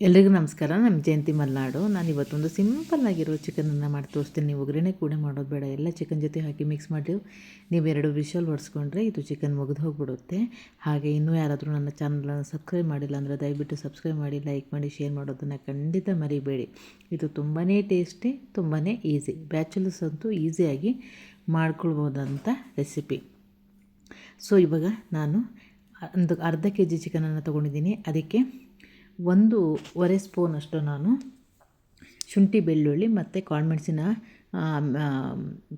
ಎಲ್ರಿಗೂ ನಮಸ್ಕಾರ ನಮ್ಮ ಜಯಂತಿ ಮಲ್ನಾಡು. ನಾನು ಇವತ್ತೊಂದು ಸಿಂಪಲ್ಲಾಗಿರೋ ಚಿಕನನ್ನು ಮಾಡಿ ತೋರಿಸ್ತೀನಿ. ನೀವು ಒಗ್ಗರಣೆ ಕೂಡ ಮಾಡೋದು ಬೇಡ, ಎಲ್ಲ ಚಿಕನ್ ಜೊತೆ ಹಾಕಿ ಮಿಕ್ಸ್ ಮಾಡಿ ನೀವು ಎರಡು ವಿಷಲ್ ಹೊಡೆಸ್ಕೊಂಡ್ರೆ ಇದು ಚಿಕನ್ ಮುಗಿದು ಹೋಗ್ಬಿಡುತ್ತೆ. ಹಾಗೆ ಇನ್ನೂ ಯಾರಾದರೂ ನನ್ನ ಚಾನಲನ್ನು ಸಬ್ಸ್ಕ್ರೈಬ್ ಮಾಡಿಲ್ಲ ಅಂದರೆ ದಯವಿಟ್ಟು ಸಬ್ಸ್ಕ್ರೈಬ್ ಮಾಡಿ ಲೈಕ್ ಮಾಡಿ ಶೇರ್ ಮಾಡೋದನ್ನು ಖಂಡಿತ ಮರಿಬೇಡಿ. ಇದು ತುಂಬಾ ಟೇಸ್ಟಿ ತುಂಬಾ ಈಸಿ ಬ್ಯಾಚುಲರ್ಸ್ ಅಂತೂ ಈಸಿಯಾಗಿ ಮಾಡ್ಕೊಳ್ಬೋದಂಥ ರೆಸಿಪಿ ಸೊ ಇವಾಗ ನಾನು ಒಂದು ಅರ್ಧ ಕೆ ಜಿ ಚಿಕನನ್ನು ತೊಗೊಂಡಿದ್ದೀನಿ. ಅದಕ್ಕೆ ಒಂದೂವರೆ ಸ್ಪೂನಷ್ಟು ನಾನು. ಶುಂಠಿ, ಬೆಳ್ಳುಳ್ಳಿ ಮತ್ತು ಕಾಳುಮೆಣಸಿನ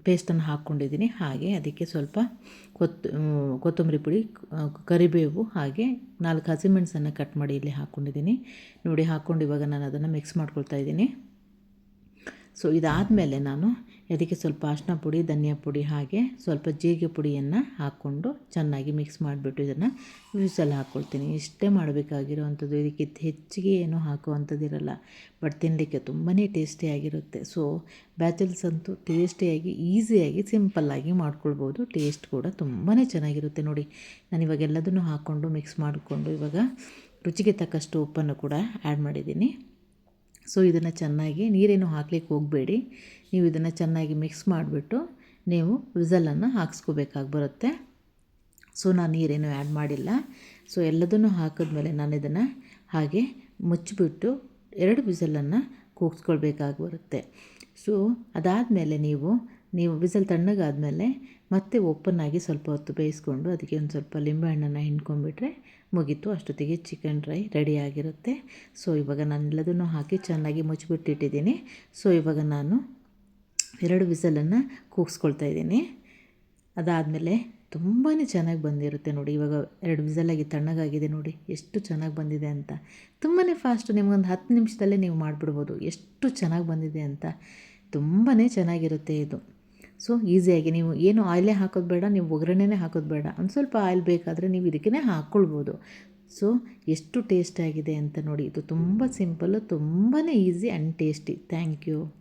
ಪೇಸ್ಟನ್ನು ಹಾಕ್ಕೊಂಡಿದ್ದೀನಿ. ಹಾಗೆ ಅದಕ್ಕೆ ಸ್ವಲ್ಪ ಕೊತ್ ಕೊತ್ತಂಬರಿ ಪುಡಿ ಕರಿಬೇವು ಹಾಗೆ ನಾಲ್ಕು ಹಸಿಮೆಣಸನ್ನು ಕಟ್ ಮಾಡಿ ಇಲ್ಲಿ ಹಾಕ್ಕೊಂಡಿದ್ದೀನಿ. ನೋಡಿ ಹಾಕ್ಕೊಂಡು ಇವಾಗ ನಾನು ಅದನ್ನು ಮಿಕ್ಸ್ ಮಾಡ್ಕೊಳ್ತಾ ಇದ್ದೀನಿ. ಸೊ ಇದಾದಮೇಲೆ ನಾನು ಅದಕ್ಕೆ ಸ್ವಲ್ಪ ಅರಿಶಿನ ಪುಡಿ, ಧನಿಯಾ ಪುಡಿ ಹಾಗೆ ಸ್ವಲ್ಪ ಜೀರಿಗೆ ಪುಡಿಯನ್ನು ಹಾಕ್ಕೊಂಡು ಚೆನ್ನಾಗಿ ಮಿಕ್ಸ್ ಮಾಡಿಬಿಟ್ಟು ಇದನ್ನು ವಿಸಲ್ ಹಾಕ್ಕೊಳ್ತೀನಿ ಇಷ್ಟೇ ಮಾಡಬೇಕಾಗಿರುವಂಥದ್ದು. ಇದಕ್ಕೆ ಹೆಚ್ಚಿಗೆ ಏನೂ ಹಾಕುವಂಥದ್ದಿರಲ್ಲ ಬಟ್ ತಿನ್ನಲಿಕ್ಕೆ ತುಂಬಾ ಟೇಸ್ಟಿಯಾಗಿರುತ್ತೆ ಸೊ ಬ್ಯಾಚಲ್ಸ್ ಅಂತೂ ಟೇಸ್ಟಿಯಾಗಿ ಈಸಿಯಾಗಿ ಸಿಂಪಲ್ಲಾಗಿ ಮಾಡ್ಕೊಳ್ಬೋದು. ಟೇಸ್ಟ್ ಕೂಡ ತುಂಬಾ ಚೆನ್ನಾಗಿರುತ್ತೆ ನೋಡಿ. ನಾನು ಇವಾಗ ಎಲ್ಲದನ್ನು ಹಾಕ್ಕೊಂಡು ಮಿಕ್ಸ್ ಮಾಡಿಕೊಂಡು ಇವಾಗ ರುಚಿಗೆ ತಕ್ಕಷ್ಟು ಉಪ್ಪನ್ನು ಕೂಡ ಆ್ಯಡ್ ಮಾಡಿದ್ದೀನಿ. ಸೊ ಇದನ್ನು ಚೆನ್ನಾಗಿ ನೀರೇನು ಹಾಕ್ಲಿಕ್ಕೆ ಹೋಗಬೇಡಿ. ನೀವು ಇದನ್ನು ಚೆನ್ನಾಗಿ ಮಿಕ್ಸ್ ಮಾಡಿಬಿಟ್ಟು ನೀವು ವಿಸಲನ್ನು ಹಾಕ್ಸ್ಕೋಬೇಕಾಗಿ ಬರುತ್ತೆ. ಸೊ ನಾನು ನೀರೇನು ಆ್ಯಡ್ ಮಾಡಿಲ್ಲ. ಸೊ ಎಲ್ಲದನ್ನು ಹಾಕಿದ್ಮೇಲೆ ನಾನು ಇದನ್ನು ಹಾಗೆ ಮುಚ್ಚಿಬಿಟ್ಟು ಎರಡು ವಿಸಲನ್ನು ಕೂಗಿಸ್ಕೊಳ್ಬೇಕಾಗಿ ಬರುತ್ತೆ. ಸೊ ಅದಾದಮೇಲೆ ನೀವು ನೀವು ವಿಸಲ್ ತಣ್ಣಗಾದಮೇಲೆ ಮತ್ತೆ ಓಪನ್ ಆಗಿ ಸ್ವಲ್ಪ ಹೊತ್ತು ಬೇಯಿಸ್ಕೊಂಡು ಅದಕ್ಕೆ ಒಂದು ಸ್ವಲ್ಪ ಲಿಂಬೆಹಣ್ಣನ್ನು ಹಿಂಡ್ಕೊಂಡ್ಬಿಟ್ರೆ ಮುಗೀತು. ಅಷ್ಟೊತ್ತಿಗೆ ಚಿಕನ್ ಡ್ರೈ ರೆಡಿಯಾಗಿರುತ್ತೆ ಸೊ ಇವಾಗ ನಾನು ಎಲ್ಲದನ್ನು ಹಾಕಿ ಚೆನ್ನಾಗಿ ಮುಚ್ಚಿಬಿಟ್ಟಿಟ್ಟಿದ್ದೀನಿ. ಸೊ ಇವಾಗ ನಾನು ಎರಡು ವಿಸಲನ್ನು ಕೂಗಿಸ್ಕೊಳ್ತಾ ಇದ್ದೀನಿ. ಅದಾದಮೇಲೆ ತುಂಬಾ ಚೆನ್ನಾಗಿ ಬಂದಿರುತ್ತೆ ನೋಡಿ. ಇವಾಗ ಎರಡು ವಿಸಲಾಗಿ ತಣ್ಣಗಾಗಿದೆ ನೋಡಿ. ಎಷ್ಟು ಚೆನ್ನಾಗಿ ಬಂದಿದೆ ಅಂತ. ತುಂಬಾ ಫಾಸ್ಟ್ ನಿಮಗೊಂದು ಹತ್ತು ನಿಮಿಷದಲ್ಲೇ ನೀವು ಮಾಡಿಬಿಡ್ಬೋದು. ಎಷ್ಟು ಚೆನ್ನಾಗಿ ಬಂದಿದೆ ಅಂತ. ತುಂಬಾ ಚೆನ್ನಾಗಿರುತ್ತೆ ಇದು. ಸೊ ಈಸಿಯಾಗಿ ನೀವು ಏನು ಆಯಿಲೇ ಹಾಕೋದು ಬೇಡ, ನೀವು ಒಗ್ಗರಣೆನೇ ಹಾಕೋದು ಬೇಡ. ಒಂದು ಸ್ವಲ್ಪ ಆಯಿಲ್ ಬೇಕಾದರೆ ನೀವು ಇದಕ್ಕೇ ಹಾಕ್ಕೊಳ್ಬೋದು ಸೊ ಎಷ್ಟು ಟೇಸ್ಟ್ ಆಗಿದೆ ಅಂತ ನೋಡಿ. ಇದು ತುಂಬ ಸಿಂಪಲ್ಲು ತುಂಬಾ easy and tasty thank you